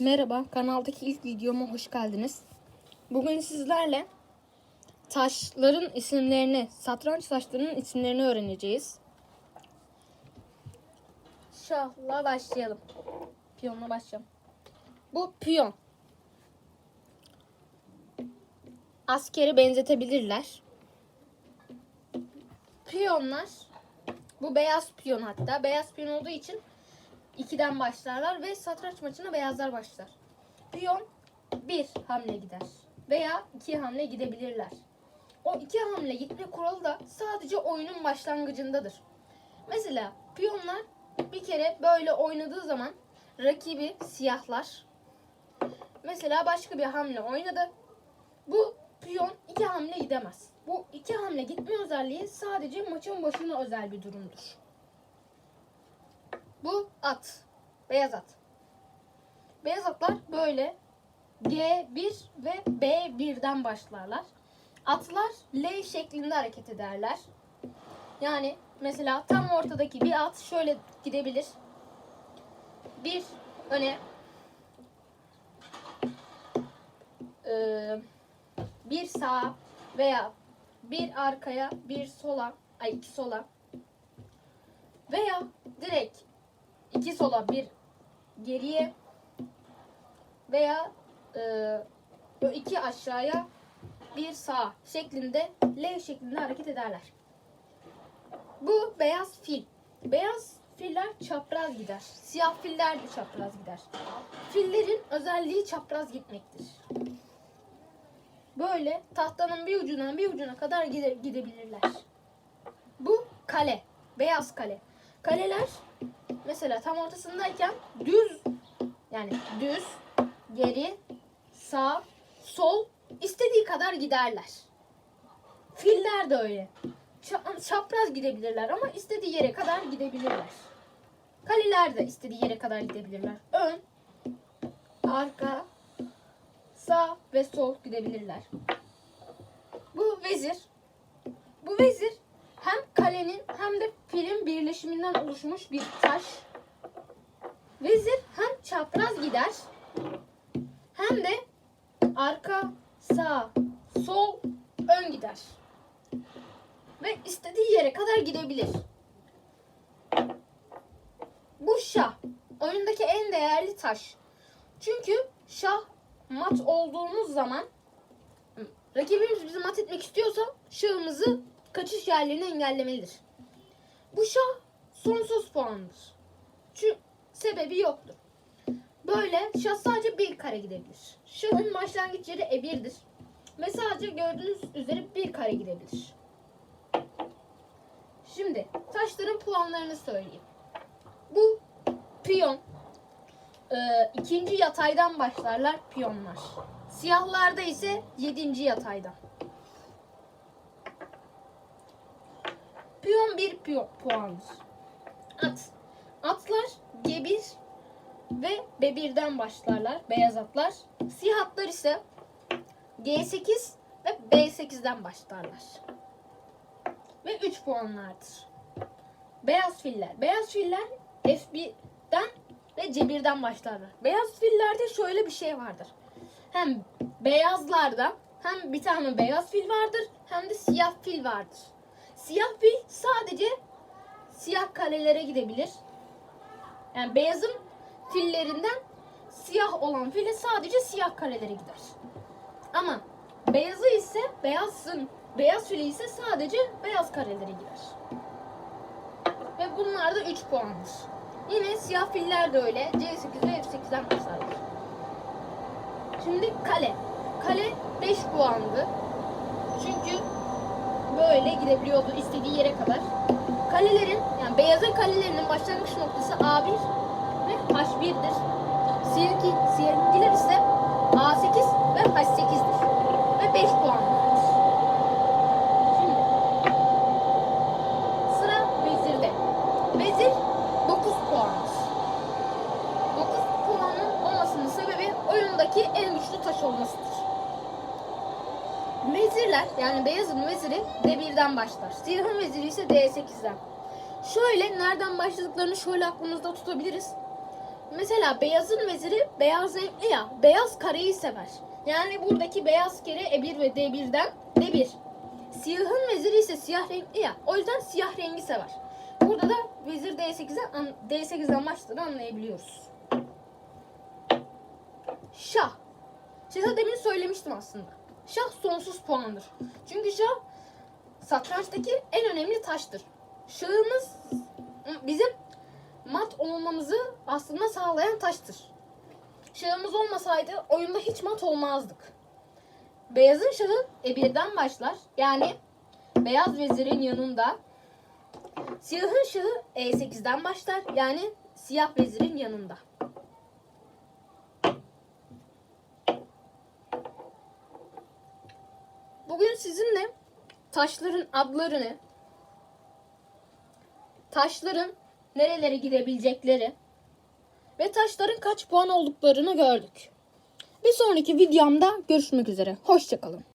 Merhaba, kanaldaki ilk videoma hoş geldiniz. Bugün sizlerle taşların isimlerini, satranç taşlarının isimlerini öğreneceğiz. Şahla başlayalım. Piyonla başlayalım. Bu piyon. Askeri benzetebilirler. Piyonlar, bu beyaz piyon hatta. Beyaz piyon olduğu için 2'den başlarlar ve satranç maçına beyazlar başlar. Piyon bir hamle gider veya iki hamle gidebilirler. O iki hamle gitme kuralı da sadece oyunun başlangıcındadır. Mesela piyonlar bir kere böyle oynadığı zaman rakibi siyahlar. Mesela başka bir hamle oynadı. Bu piyon iki hamle gidemez. Bu iki hamle gitme özelliği sadece maçın başına özel bir durumdur. Bu at. Beyaz at. Beyaz atlar böyle G1 ve B1'den başlarlar. Atlar L şeklinde hareket ederler. Yani mesela tam ortadaki bir at şöyle gidebilir. Bir öne eee, bir sağa veya bir arkaya bir sola ay iki sola veya direkt iki sola bir geriye veya e, böyle iki aşağıya bir sağ şeklinde L şeklinde hareket ederler. Bu beyaz fil. Beyaz filler çapraz gider. Siyah filler de çapraz gider. Fillerin özelliği çapraz gitmektir. Böyle tahtanın bir ucundan bir ucuna kadar gide- gidebilirler. Bu kale. Beyaz kale. Kaleler mesela tam ortasındayken düz yani düz, geri, sağ, sol istediği kadar giderler. Filler de öyle. Ça- Çapraz gidebilirler ama istediği yere kadar gidebilirler. Kaleler de istediği yere kadar gidebilirler. Ön, arka, sağ ve sol gidebilirler. Bu vezir. Bu vezir kalenin hem de filin birleşiminden oluşmuş bir taş. Vezir hem çapraz gider hem de arka, sağ, sol, ön gider. Ve istediği yere kadar gidebilir. Bu şah. Oyundaki en değerli taş. Çünkü şah mat olduğumuz zaman rakibimiz bizi mat etmek istiyorsa şahımızı kaçış yerlerini engellemelidir. Bu şah sonsuz puandır. Çünkü sebebi yoktur. Böyle şah sadece bir kare gidebilir. Şahın başlangıç yeri E1'dir. Ve sadece gördüğünüz üzere bir kare gidebilir. Şimdi taşların puanlarını söyleyeyim. Bu piyon. Ee, ikinci yataydan başlarlar piyonlar. Siyahlarda ise yedinci yataydan. Piyon bir piyon puandır. At. Atlar G1 ve B1'den başlarlar. Beyaz atlar. Siyah atlar ise G8 ve B8'den başlarlar. Ve 3 puanlardır. Beyaz filler. Beyaz filler F1'den ve C1'den başlarlar. Beyaz fillerde şöyle bir şey vardır. Hem beyazlarda hem bir tane beyaz fil vardır hem de siyah fil vardır. Siyah fil sadece siyah kalelere gidebilir. Yani beyazın fillerinden siyah olan file sadece siyah kalelere gider. Ama beyazı ise beyazın beyaz fili ise sadece beyaz karelere gider. Ve bunlar da 3 puandır. Yine siyah filler de öyle. C8 ve F8'den başlarlar. Şimdi kale. Kale 5 puandı. Çünkü böyle gidebiliyordu istediği yere kadar. Kalelerin yani beyazın kalelerinin başlangıç noktası A1 ve H1'dir. Siyahki, siyahkiler ise A8 ve H8'dir. Ve 5 puandır. Şimdi sıra vezirde. Vezir 9 puandır. 9 puanın olmasının sebebi oyundaki en güçlü taş olmasıdır. Vezirler yani beyazın veziri D1'den başlar. Siyahın veziri ise D8'den. Şöyle nereden başladıklarını şöyle aklımızda tutabiliriz. mesela beyazın veziri beyaz renkli ya. Beyaz kareyi sever. Yani buradaki beyaz kare E1 ve D1'den D1. Siyahın veziri ise siyah renkli ya. O yüzden siyah rengi sever. Burada da vezir D8'e an- D8'den başladığını anlayabiliyoruz. Şah. Şahı demin söylemiştim aslında. Şah sonsuz puandır. Çünkü şah satrançtaki en önemli taştır. Şahımız bizim mat olmamızı aslında sağlayan taştır. Şahımız olmasaydı oyunda hiç mat olmazdık. Beyazın şahı E1'den başlar. Yani beyaz vezirin yanında. Siyahın şahı E8'den başlar. Yani siyah vezirin yanında. Bugün sizinle taşların adlarını, taşların nerelere gidebilecekleri ve taşların kaç puan olduklarını gördük. Bir sonraki videomda görüşmek üzere. Hoşçakalın.